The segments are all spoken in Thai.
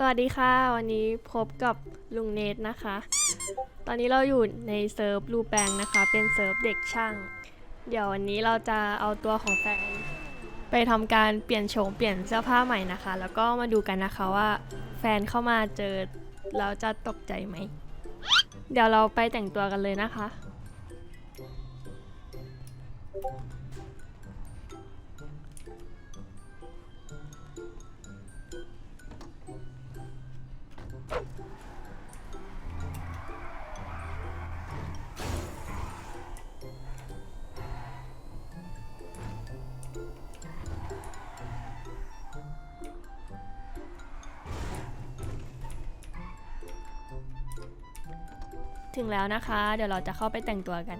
สวัสดีค่ะ วันนี้พบกับลุงเนทนะคะ ตอนนี้เราอยู่ในเซิร์ฟรูแปงนะคะ เป็นเซิร์ฟเด็กช่าง เดี๋ยววันนี้เราจะเอาตัวของแฟน ไปทำการเปลี่ยนโฉมเปลี่ยนเสื้อผ้าใหม่นะคะ แล้วก็มาดูกันนะคะว่า แฟนเข้ามาเจอเราจะตกใจไหม เดี๋ยวเราไปแต่งตัวกันเลยนะคะ ถึงแล้วนะคะ เดี๋ยวเราจะเข้าไปแต่งตัวกัน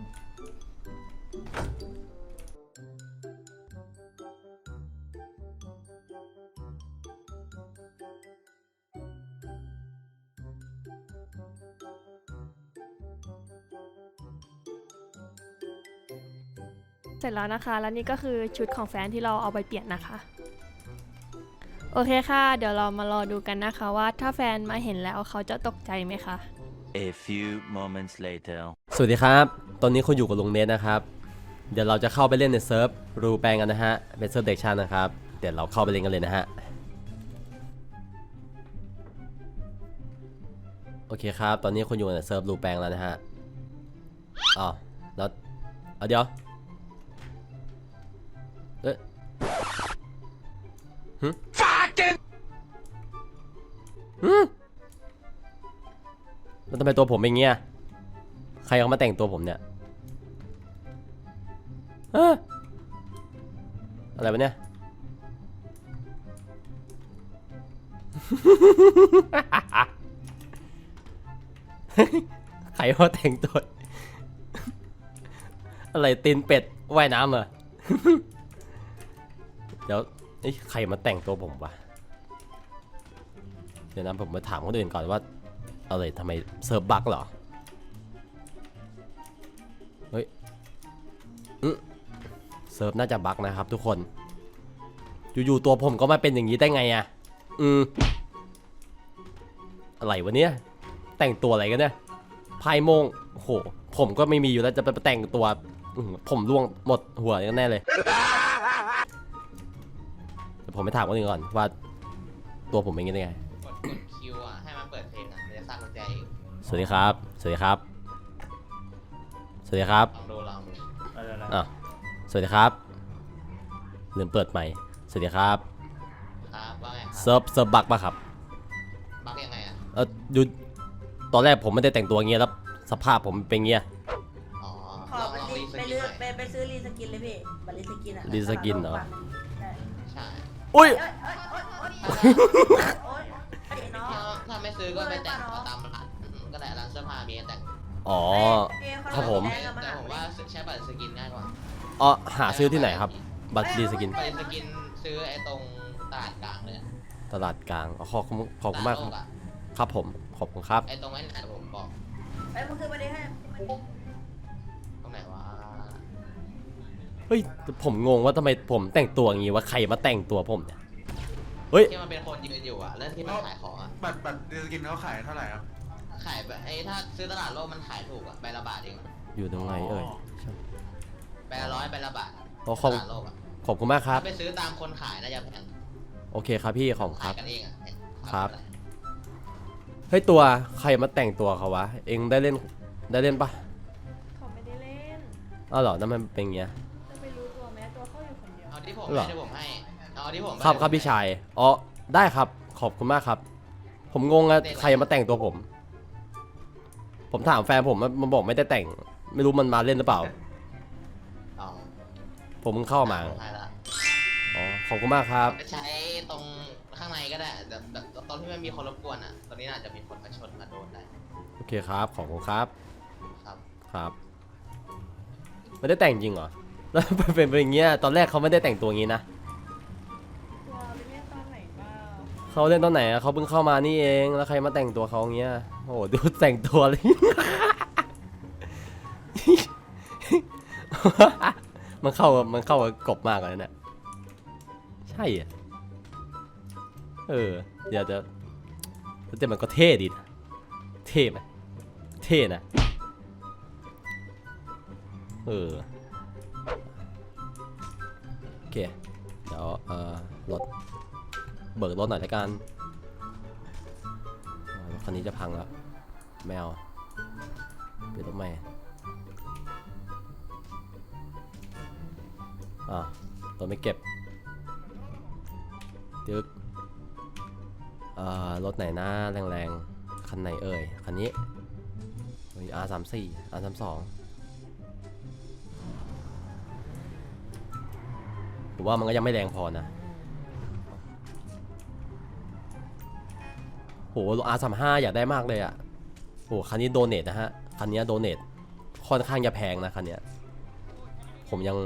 เสร็จแล้วนะคะ แล้วนี่ก็คือชุดของแฟนที่เราเอาไปเปลี่ยนนะคะโอเคค่ะ เดี๋ยวเรามารอดูกันนะคะว่าถ้าแฟนมาเห็นแล้วเขาจะตกใจไหมคะ A few moments later. สวัสดีครับ ตอนนี้คุณอยู่กับลุงเนทนะครับ เดี๋ยวเราจะเข้าไปเล่นในเซิร์ฟรูแปลงกันนะฮะ เป็นเซิร์ฟเด็กชาตินะครับ เดี๋ยวเราเข้าไปเล่นกันเลยนะฮะ โอเคครับ ตอนนี้คุณอยู่ในเซิร์ฟรูแปลงแล้วนะฮะอ๋อแล้วเอาเดี๋ยว เอ๊ะหึหึแล้วทำไมตัวผมเป็นอย่างเงี้ย ใครเอามาแต่งตัวผมเนี่ยเอ้อะไรวะเนี่ย ใครเอามาแต่งตัว อะไรตีนเป็ดว่ายน้ำเหรอ เดี๋ยวเอ้ใครมาแต่งตัวผมวะ เดี๋ยวนะผมมาถามคนอื่นก่อนว่า อะไรทำไมเซิร์ฟบั๊กเหรอ เฮ้ยอืมเซิร์ฟน่าจะบั๊กนะครับทุกคน อยู่ๆตัวผมก็มาเป็นอย่างนี้ได้ไงอะ่ะ อืม อะไรวะเนี่ย แต่งตัวอะไรกันเนี่ยพายโมงโห ผมก็ไม่มีอยู่แล้วจะไปแต่งตัว ผมร่วงหมดหัวแน่เลยผมไปถามคนอื่นก่อนว่า ตัวผมเป็นย่างไง สวัสดีครับ สวัสดีครับ สวัสดีครับลองดูลองดูอะสวัสดีครับลืมเปิดใหม่ สวัสดีครับครับว่าไงครับเซิร์ฟเซิร์ฟบักปะครับ บักยังไงอะ เออดูตอนแรกผมไม่ได้แต่งตัวอย่างเงี้ยแล้วสภาพผมเป็นเงี้ย อ๋อขอลองไปลองรีรีสไปกินเลืหอกน่ไปอยไปซื้อรีสกินเลยพี่บัตรรีสกินอะรีสกินเหรอ ใช่ใช่อุ้ย เอ้ยเอ้ยเอ้ยเอ้ยโอ๊ยไอ้น้องถ้าถ้าไม่ซื้อก็ไปแต่งเอาตา อ๋อเอ้ยครับผมแดงอะแต่หผมว่าใช้บัตรสกินง่ายกว่าอ๋อหาซื้อที่ไหนครับ บัตรดีสกิน บัตรสกินซื้อไอ้ตรงตลาดกลางเลยอะตลาดกลางอ๋อขอบคุณขอบคุณมากตคลรับดโลอะครับผม ขอบคุณครับ ไอ้ตรงนั้นไหนผมบอกเอ้ยมันคือประเด็นให้ตรงไหนวะเฮ้ยผมงงว่าทำไมผมแต่งตัวอย่างงี้ว่าใครมาแต่งตัวผมเนี่ย เฮ้ย ที่มันเป็นคนยืนอยู่อะแล้วที่มันขายของอะบัตรบัตรดีสกินเขาขายเท่าไหร่ครับ ขายแบบไอ้ถ้าซื้อตลาดโลกมันขายถูกอะใบละบาทเองอะอยู่ตรงไหนเอ่ยใบละร้อยใบละบาทอ๋อขอบตลาดโลกอะขอบคุณมากครับ ถ้าไปซื้อตามคนขายน่าจะแพงโอเคครับพี่ขอบคุณคขารัยบ กันเองอะเนี่ยครับ เฮ้ยตัวใครมาแต่งตัวเขาวะ เองได้เล่นได้เล่นปะเขาไม่ได้เล่น อ้าวเหรอนั่นมันเป็นอย่างเงี้ย จะไปรู้ตัวไหมตัวเขาอยู่คนเดียว เอาที่ผมเหรอ ให้ที่ผมให้เอาที่ผมครับครับพี่ชายอ๋อได้ครับขอบคุณมากครับ ผมงงอะใครมาแต่งตัวผม ผมถามแฟนผมมันมันบอกไม่ได้แต่ง ไม่รู้มันมาเล่นหรือเปล่า อ๋อผมเพิ่งเข้ามาใช่ละอ๋อขอบคุณมากครับ ใช้ตรงข้างในก็ได้แบบแบบตอนที่มันมีคนรบกวนอะ ตอนนี้อาจจะมีคนมาชนมาโดนได้โอเคครับ ขอบคุณครับครับครับไม่ได้แต่งจริงเหรอแล้วเป็นเป็นอย่างเงี้ยตอนแรกเขาไม่ได้แต่งตัวอย่างงี้นะ เขาเล่นตอนไหนอะเขาเพิ่งเข้ามานี่เองแล้วใครมาแต่งตัวเขาอย่างเงี้ยโอ้โหดูแต่งตัวเลย มันเข้ามันเข้ากับกบมากเลยเนี่ยใช่อะเออเดี๋ยวจะแต่มันก็เท่ดีนะเท่ไหมเท่นะเออโอเคเดี๋ยวเออรถ เบิกรถหน่อยละกันอ่ารถคันนี้จะพังแล้วแมวเปลี่ยนรถใหม่อ่ารถไม่เก็บจึกเอ่อรถไหนนะแรงๆ คันไหนเอ่ย คันนี้ R 3 4 R 3 2ผมว่ามันก็ยังไม่แรงพอนะ โหอาสามห้าอยากได้มากเลยอะ่ะโหคันนี้โดเนทนะฮะ คันนี้โดเนทค่อนข้างจะแพงนะคันเนี้ยผมยัง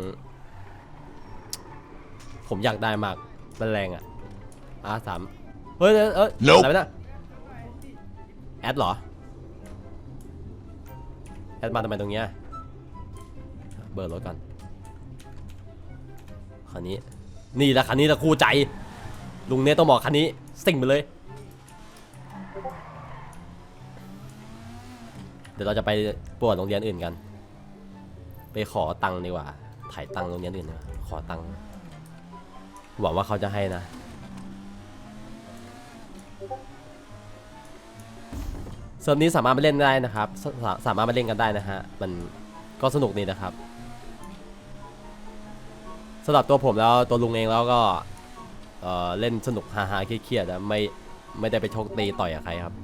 ผมอยากได้มากมันแรงอะ่ะอาสามเฮ้ย เอ้ยเอ้ยอะไรไปนะแอดเหรอ แอดมาทำไมตรงเนี้ย เบิร์รถกันคันนี้ นี่แหละคันนี้แหละคู่ใจ ลุงเนทต้องบอกคันนี้สิ่งไปเลย ดี๋ยวเราจะไปปวดโรงเรียนอื่นกัน ไปขอตังค์ดีกว่า ถ่ายตังค์โรงเรียนอื่นดีกว่าขอตังค์ หวังว่าเขาจะให้นะ เซิร์ฟนี้สามารถมาเล่นได้นะครับ สาสามารถมาเล่นกันได้นะฮะ มันก็สนุกดีนะครับสำหรับตัวผมแล้วตัวลุงเองแล้วก็เเล่นสนุกฮาๆเครียดๆนะไม่ไม่ได้ไปชกตีต่อยกับใครครับ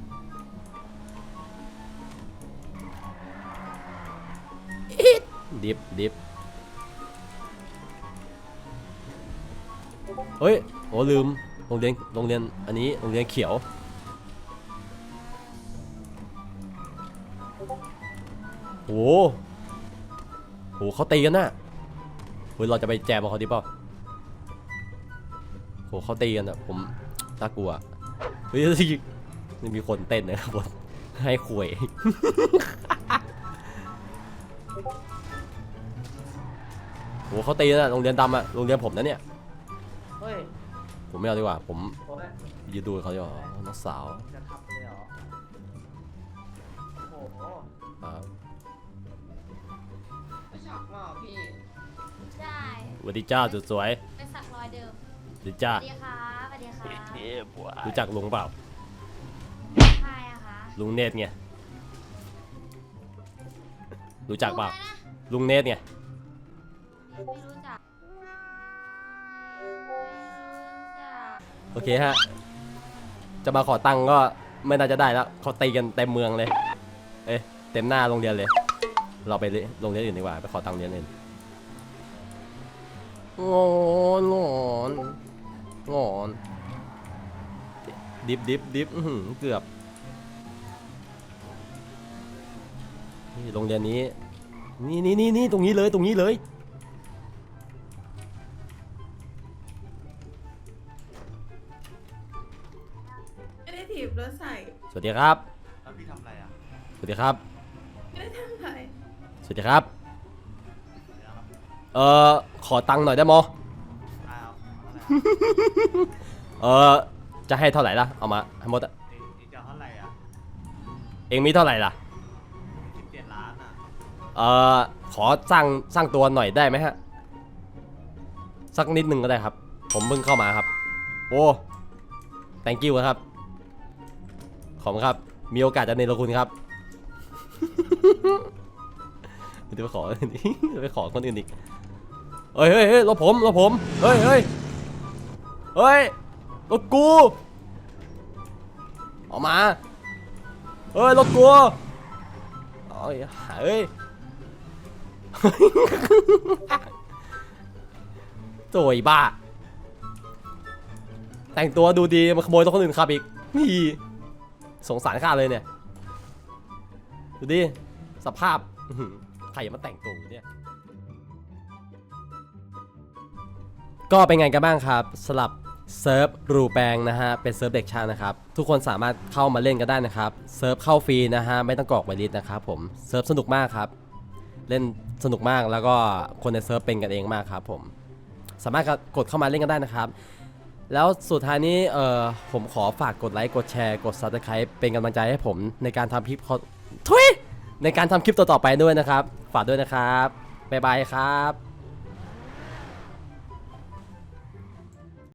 ดิฟดิฟเฮ้ยโอ้ลืมโรงเรียนโรงเรียนอันนี้โรงเรียนเขียว โหโหเขาตีกันน่ะเฮ้ยเราจะไปแจมกับเขาดีเปล่าโหเขาตีกันอะผมน่ากลัวเฮ้ยนี่มีคนเต้นนะครับผมให้คุย หเขาตีนะโรงเรียนดำอะโรงเรียนผมนะเนี่ย เฮ้ยผมไม่เอาดีกว่า ผมโอ้ยยืนดูเขาดีกว่าน้องสาวจะทำเลยเหรอ โอ้โหอ่าไม่ชอบมากพี่ ได้สวัสดีจ้าจุดสวยไปสักรอยเดิมสวัสดีจ้าสวัสดีครับสวัสดีครับรู้จักลุงเปล่า ใครอะคะลุงเนตไงรู้จักเปล่ารู้ไหมนะลุงเนตไง ไม่รู้จักโอเคฮะ จะมาขอตังค์ก็ไม่น่าจะได้แล้วเขาตีกันเต็มเมืองเลย เอ้ยเต็มหน้าโรงเรียนเลย เราไปโรงเรียนอื่นดีกว่าไปขอตังค์เรียนอื่นงอนงอนงอน ดิบดิบดิบเกือบนี่โรงเรียนนี้ นี่นี่นี่นี่ตรงนี้เลยตรงนี้เลย ดีครับ แล้วพี่ทำอะไรอะสวัสดีครับ ไม่ได้ทำอะไรสวัสดีครับเอ่อ ขอตังค์หน่อยได้มออ้าวอะไรเออจะให้เท่าไหร่ล่ะ เอามาให้หมดอะเองเองจะเอาเท่าไหร่อะเองมีเท่าไหร่ล่ะ สิบเจ็ดล้านอะเอ่อ ขอสร้างสร้างตัวหน่อยได้ไหมฮะ สักนิดหนึ่งก็ได้ครับ ผมเพิ่งเข้ามาครับ โอ้ thank you ครับ ขอบคุณครับ มีโอกาสจะเนรคุณครับเดี๋ยวไปขอไปขอคนอื่นอีกเฮ้ยเฮ้ยเรถผมรถผมเฮ้ยเฮ้ยเฮ้ยรถกู ออกมาเฮ้ยรถกูเอ้ยเฮ้ยโจยบ้า แต่งตัวดูดีมาขโมยรถคนอื่นขับอีกนี่ สงสารข้าเลยเนี่ย ดูดิ สภาพอื้อหือใครมาแต่งตัวเนี่ย ก็เป็นไงกันบ้างครับสลับเซิร์ฟรูแปงนะฮะ เป็นเซิร์ฟเด็กชางนะครับ ทุกคนสามารถเข้ามาเล่นกันได้นะครับ เซิร์ฟเข้าฟรีนะฮะ ไม่ต้องกรอกไวลิสนะครับผม เซิร์ฟสนุกมากครับ เล่นสนุกมากแล้วก็คนในเซิร์ฟเป็นกันเองมากครับผม สามารถกดเข้ามาเล่นกันได้นะครับ แล้วสุดท้ายนี้เออผมขอฝากกดไลค์กดแชร์กด subscribe เป็นกำลังใจให้ผมในการทำคลิปทุยในการทำคลิปต่อๆไปด้วยนะครับ ฝากด้วยนะครับบ๊ายบายครับ